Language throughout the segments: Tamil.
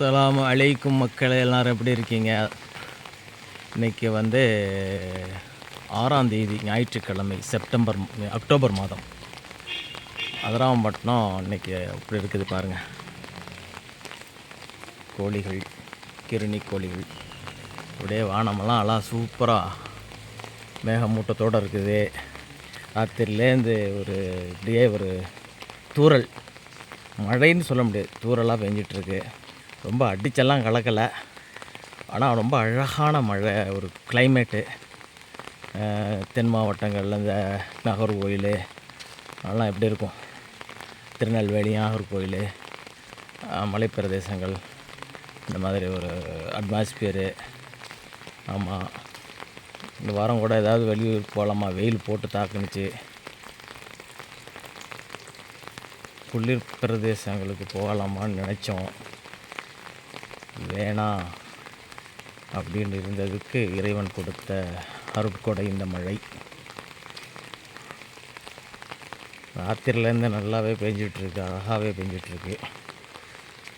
அஸ்லாம் அலைக்கும் மக்களே எல்லோரும் எப்படி இருக்கீங்க? இன்னைக்கு வந்து ஆறாம் தேதி ஞாயிற்றுக்கிழமை செப்டம்பர் அக்டோபர் மாதம். அதிராமப்பட்டினம் இன்னைக்கு அப்படி இருக்குது பாருங்கள் கோழிகள் கிருணி கோழிகள் அப்படியே வானமெல்லாம் எல்லாம் சூப்பராக மேகமூட்டத்தோடு இருக்குது. ராத்திரிலேருந்து ஒரு இப்படியே ஒரு தூறல். மழைன்னு சொல்ல முடியாது தூறலாக பெஞ்சிட்ருக்கு. ரொம்ப அடிச்செல்லாம் கலக்கலை. ஆனால் ரொம்ப அழகான மழை ஒரு கிளைமேட்டு தென் மாவட்டங்களில் இந்த நாகர்கோயில் அதெல்லாம் எப்படி இருக்கும்? திருநெல்வேலி நாகர்கோயில் மலைப்பிரதேசங்கள் இந்த மாதிரி ஒரு அட்மாஸ்பியரு ஆமாம் இந்த வாரம் கூட ஏதாவது வெளியூர் போகலாமா வெயில் போட்டு தாக்குனுச்சு. குளிர் பிரதேசங்களுக்கு போகலாமான்னு நினச்சோம். வேணாம் அப்படின்னு இருந்ததுக்கு இறைவன் கொடுத்த அருட்கொடை இந்த மழை. ராத்திரிலேருந்து நல்லாவே பெஞ்சிட்ருக்கு அழகாகவே பெஞ்சிட்ருக்கு.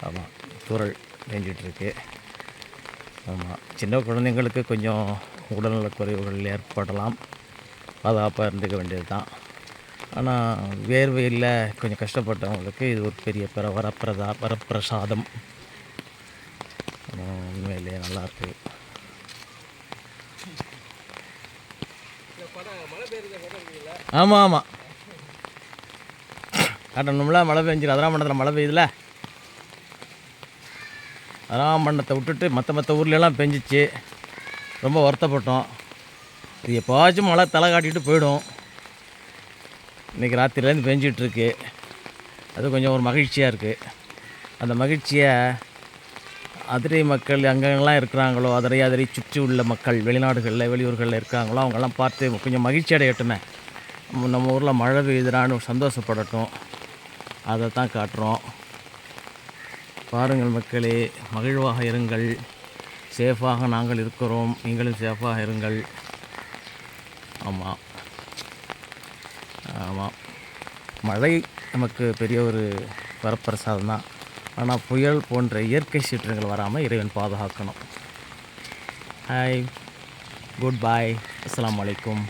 ஆமாம் தூறல் பெஞ்சிட்ருக்கு. ஆமாம் சின்ன குழந்தைங்களுக்கு கொஞ்சம் உடல்நலக் குறைவுகள் ஏற்படலாம். பாதுகாப்பாக இருந்துக்க வேண்டியது தான் ஆனால் வேர்வையில் கொஞ்சம் கஷ்டப்பட்டவங்களுக்கு இது ஒரு பெரிய பிற வரப்பிரதா வரப்பிரசாதம் நல்லாயிருக்கு ஆமாம். ஆமாம் காட்டணும்ல மழை பெஞ்சிடும் அதெல்லாம் மண்டலத்தில் மழை பெய்யுதுல. அதெல்லாம் மண்டலத்தை விட்டுட்டு மற்ற மற்ற ஊர்லெலாம் பெஞ்சிச்சு. ரொம்ப வருத்தப்பட்டோம். இது எப்போவாச்சும் மழை தலை காட்டிட்டு போயிடும். இன்றைக்கி ராத்திரிலேருந்து பெஞ்சிகிட்ருக்கு அது கொஞ்சம் ஒரு மகிழ்ச்சியாக இருக்குது அந்த மகிழ்ச்சியை அதிரை மக்கள் எங்கெங்கெல்லாம் இருக்கிறாங்களோ அதிரை அதிரை சுற்றி உள்ள மக்கள் வெளிநாடுகளில் வெளியூர்களில் இருக்காங்களோ அவங்கெல்லாம் பார்த்து கொஞ்சம் மகிழ்ச்சி அடையட்டுமே. நம்ம- ஊரில் மழை பெய்யுதுடான்னு சந்தோஷப்படட்டும். அதை தான் காட்டுறோம். பாருங்கள் மக்களே மகிழ்வாக இருங்கள். சேஃபாக நாங்கள் இருக்கிறோம். நீங்களும் சேஃபாக இருங்கள். ஆமாம் ஆமாம் மழை நமக்கு பெரிய ஒரு வரப்பிரசாதம் தான் ஆனால் புயல் போன்ற இயற்கை சீற்றங்கள் வராமல் இறைவன் பாதுகாக்கணும். ஹாய் குட் பாய் அஸ்லாம் அலைக்கும்